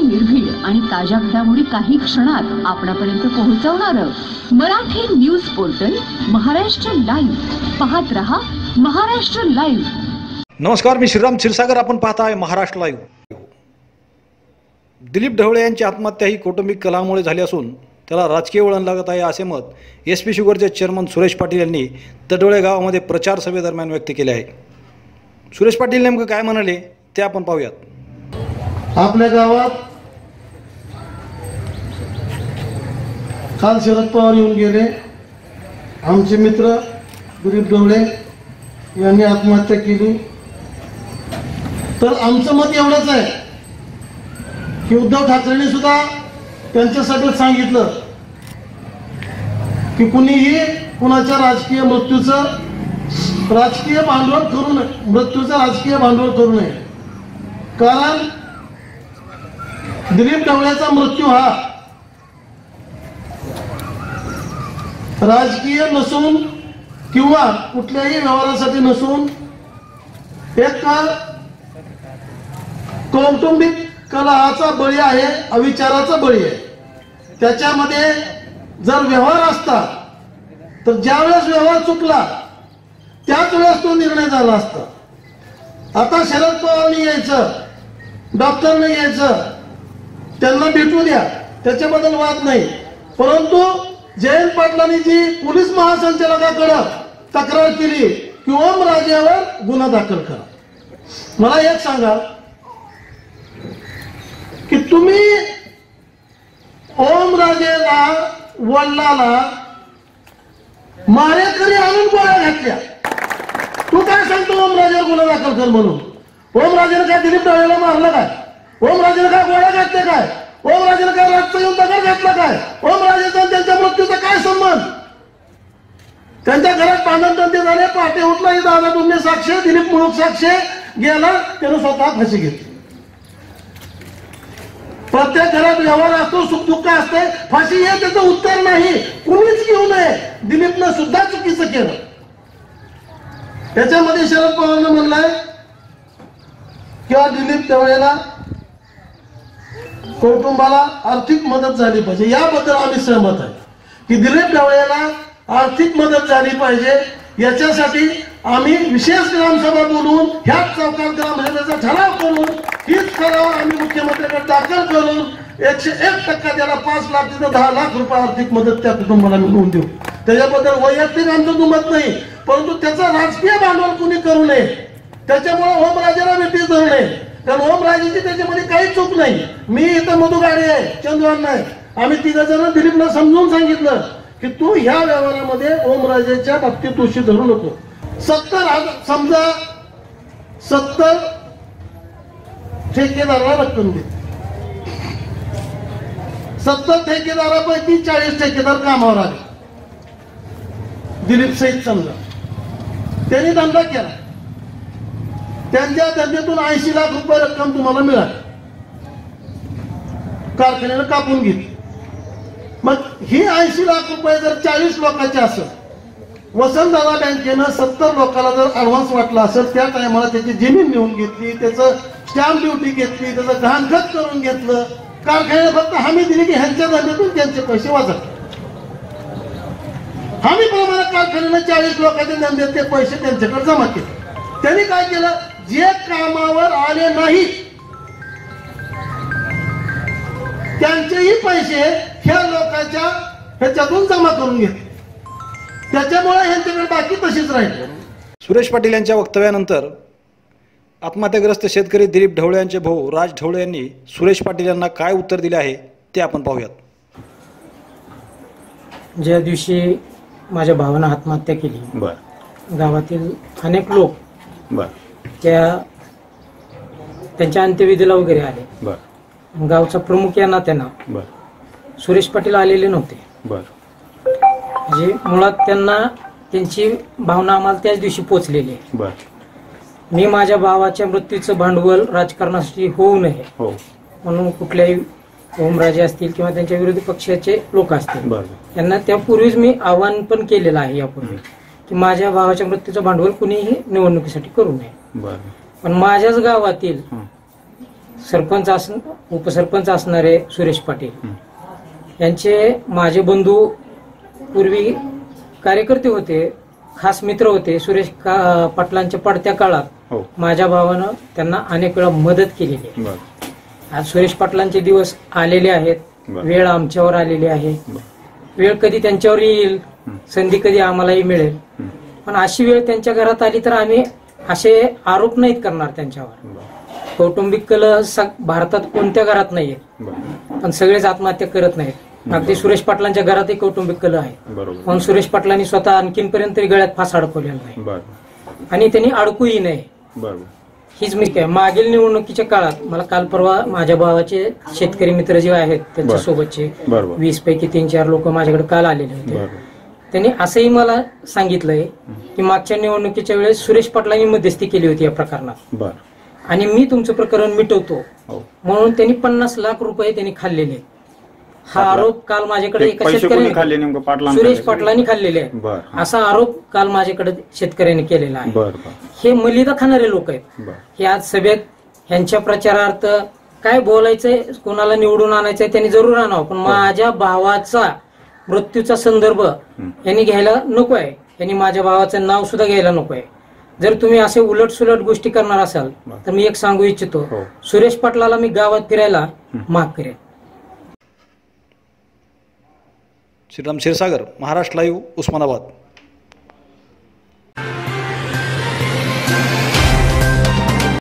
निर्भीड आणि ताज्या घडामोडी काही क्षणात आपणापर्यंत पोहोचवणार Marathi news portal Maharashtra live. पाहत रहा महाराष्ट्र लाईव्ह. नमस्कार मी श्रीराम क्षीरसागर. आपण पाहताय महाराष्ट्र लाईव्ह. दिलीप ढवळे यांची आत्महत्या ही कौटुंबिक कलामुळे झाली असून त्याला राजकीय वळण लागत आहे असे मत एस पी शुगरचे चेअरमन सुरेश पाटील यांनी तडोळे गावामध्ये प्रचार सभेदरम्यान व्यक्त केले आहे. सुरेश पाटील नेमकं काय म्हणाले ते आपण पाहूयात. आपल्या गावात काल शरद पवार येऊन गेले. आमचे मित्र दिलीप ढवळे यांनी आत्महत्या केली. तर आमचं मत एवढंच आहे की उद्धव ठाकरेंनी सुद्धा त्यांच्यासाठी सांगितलं की कुणीही कुणाच्या राजकीय मृत्यूचं राजकीय भांडवल करू नये मृत्यूचं राजकीय भांडवल करू नये. कारण दिलीप ढवळ्याचा मृत्यू हा. राजकीय नसून किंवा कुठल्याही व्यवहारासाठी नसून एक कौटुंबिक कलहाचा बळी आहे अविचाराचा बळी आहे. त्याच्यामध्ये जर व्यवहार असता तर ज्यावेळेस व्यवहार चुकला त्याच वेळेस तो निर्णय झाला असता. आता शरद पवारनी यायचं डॉक्टरने यायचं त्यांना भेटू द्या. त्याच्याबद्दल वाद नाही. परंतु जयंत पाटलांनी जी पोलीस महासंचालकाकडे तक्रार केली की ओम राजेवर गुन्हा दाखल करा. मला एक सांगा की तुम्ही ओम राजेला वडिलाला मारेकरी आणून गोळ्या घातल्या. तू काय सांगतो ओम राजेवर गुन्हा दाखल कर म्हणून? ओम राजेने काय दिलीप ढवळेला मारलं काय? ओम राजेने काय गोळ्या घातल्या काय? ओम राजेने काय रातचं येऊन दगड घातला काय? ओम राजेचा आणि त्यांच्या मृत्यूचा काय संबंध? त्यांच्या घरात पांढरतंते झाले पहाटे उठला दादा तुम्ही साक्ष दिलीप मुळूक साक्ष गेला त्यानं स्वतः फाशी घेतली. प्रत्येक घरात व्यवहार असतो सुखदुःख असते फाशी हे त्याचं उत्तर नाही. कुणीच घेऊ नये. दिलीपनं सुद्धा चुकीचं केलं. त्याच्यामध्ये शरद पवारनं म्हणलंय किंवा दिलीप त्यावेळेला कुटुंबाला आर्थिक मदत झाली पाहिजे. याबद्दल आम्ही सहमत आहे. की दिलीप ढवळेला आर्थिक मदत झाली पाहिजे. याच्यासाठी आम्ही विशेष ग्रामसभा बोलून ह्याच चौकात ग्रामसभेचा ठराव करून हीच ठराव आम्ही मुख्यमंत्र्यांकडे दाखल करून एकशे एक टक्का त्याला पाच लाख तिथं दहा लाख रुपये आर्थिक मदत त्या कुटुंबाला मिळवून देऊ. त्याच्याबद्दल वैयक्तिक आमचं दुमत नाही परंतु त्याचं राजकीय भांडवल कुणी करू नये त्याच्यामुळे ओमराजेला भेटी धरू नये. कारण ओमराजेची त्याच्यामध्ये काही चूक नाही. मी इथं मधुगाडी आहे चंद्रांना आहे आम्ही तिघ जण दिलीपला समजून सांगितलं की तू ह्या व्यवहारामध्ये ओमराजेच्या बाबतीत दोषी धरू नको. सत्तर समजा सत्तर ठेकेदाराला रक्कम दे. सत्तर ठेकेदारापैकी चाळीस ठेकेदार कामावर आले. दिलीप सहित समजा. त्यांनी धंदा केला. त्यांच्या धंद्यातून ऐंशी लाख रुपये रक्कम तुम्हाला मिळाली. कारखान्यानं कापून घेतली. मग ही ऐंशी लाख रुपये जर चाळीस लोकांचे असेल वसंतदादा बँकेनं सत्तर लोकांना जर ऍडव्हान्स वाटला असेल त्या टायमाला त्याची जमीन लिहून घेतली त्याचं स्टॅम्प ड्युटी घेतली त्याचं घाणखत करून घेतलं कारखान्याने फक्त हमी दिली की ह्यांच्या धंद्यातून त्यांचे पैसे वाजत हमी प्रमाणात कारखान्यानं चाळीस लोकांच्या धंद्यात ते पैसे त्यांच्याकडे जमा केले. त्यांनी काय केलं? जे कामावर आले नाहीत त्यांचेही पैसे ह्या लोकांच्या ह्याच्यातून जमा करून घेतले. त्याच्यामुळे यांच्याकडे बाकी तशीच राहील. सुरेश पाटील यांच्या वक्तव्यानंतर आत्महत्याग्रस्त शेतकरी दिलीप ढवळे यांचे भाऊ राज ढवळे यांनी सुरेश पाटील यांना काय उत्तर दिले आहे ते आपण पाहूयात. ज्या दिवशी माझ्या भावानं आत्महत्या केली बर. गावातील अनेक लोक बर. त्या त्यांच्या अंत्यविधीला वगैरे आले. बर. गावचा प्रमुख या नात्यानं बर. सुरेश पाटील आलेले नव्हते. बर. म्हणजे मुळात त्यांना त्यांची भावना आम्हाला त्याच दिवशी पोचलेली आहे. बर. मी माझ्या भावाच्या मृत्यूचं भांडवल राजकारणासाठी होऊ नये. हो. म्हणून कुठल्याही ओमराजे असतील किंवा त्यांच्या विरोधी पक्षाचे लोक असतील. बर. त्यांना त्यापूर्वीच मी आवाहन पण केलेलं आहे यापूर्वी. की माझ्या भावाच्या मृत्यूचं भांडवल कुणीही निवडणुकीसाठी करू नये. पण माझ्याच गावातील. सरपंच अस उपसरपंच असणारे सुरेश पाटील यांचे माझे बंधू पूर्वी कार्यकर्ते होते खास मित्र होते सुरेश पाटलांच्या पडत्या काळात हो. माझ्या भावानं त्यांना अनेक वेळा मदत केलेली आहे. आज सुरेश पाटलांचे दिवस आलेले आहेत. वेळ आमच्यावर आलेली आहे. वेळ कधी त्यांच्यावर येईल संधी कधी आम्हालाही मिळेल. पण अशी वेळ त्यांच्या घरात आली तर आम्ही असे आरोप नाहीत करणार त्यांच्यावर. कौटुंबिक कलह स- भारतात कोणत्या घरात नाहीये. पण सगळेच आत्महत्या करत नाहीत. अगदी सुरेश पाटलांच्या घरातही कौटुंबिक कलह आहे पण सुरेश पाटलांनी स्वतः आणखीनपर्यंत गळ्यात फास अडकवलेला नाही. आणि त्यांनी अडकूही बर हीच मी काय मागील निवडणुकीच्या काळात मला काल परवा माझ्या भावाचे शेतकरी मित्र जे आहेत त्यांच्या. सोबतचे बरोबर. वीस पैकी तीन चार लोक माझ्याकडे काल आलेले होते. बरोबर. त्यांनी असंही मला सांगितलंय की मागच्या निवडणुकीच्या वेळेस सुरेश पाटलांनी मध्यस्थी केली होती या प्रकरणात. बर. आणि मी तुमचं प्रकरण मिटवतो. हो. म्हणून त्यांनी पन्नास लाख रुपये त्यांनी खाल्लेले आहेत. हा आरोप काल माझ्याकडे एका शेतकऱ्याने नेमकं? पाटला सुरेश पाटलांनी खाल्लेले. बर असा आरोप काल माझ्याकडे शेतकऱ्यांनी केलेला आहे. हे मलिदा खाणारे लोक आहेत. हे आज सभेत ह्यांच्या प्रचारार्थ काय बोलायचंय कोणाला निवडून आणायचंय त्यांनी जरूर आणावं पण माझ्या भावाचा मृत्यूचा संदर्भ यांनी घ्यायला नको आहे यांनी माझ्या भावाचं नाव सुद्धा घ्यायला नको आहे जर तुम्ही असे उलट सुलट गोष्टी करणार असाल तर मी एक सांगू इच्छितो. हो. सुरेश पाटलाला मी गावात फिरायला माग करेन. श्रीराम क्षीरसागर महाराष्ट्र लाईव्ह उस्मानाबाद.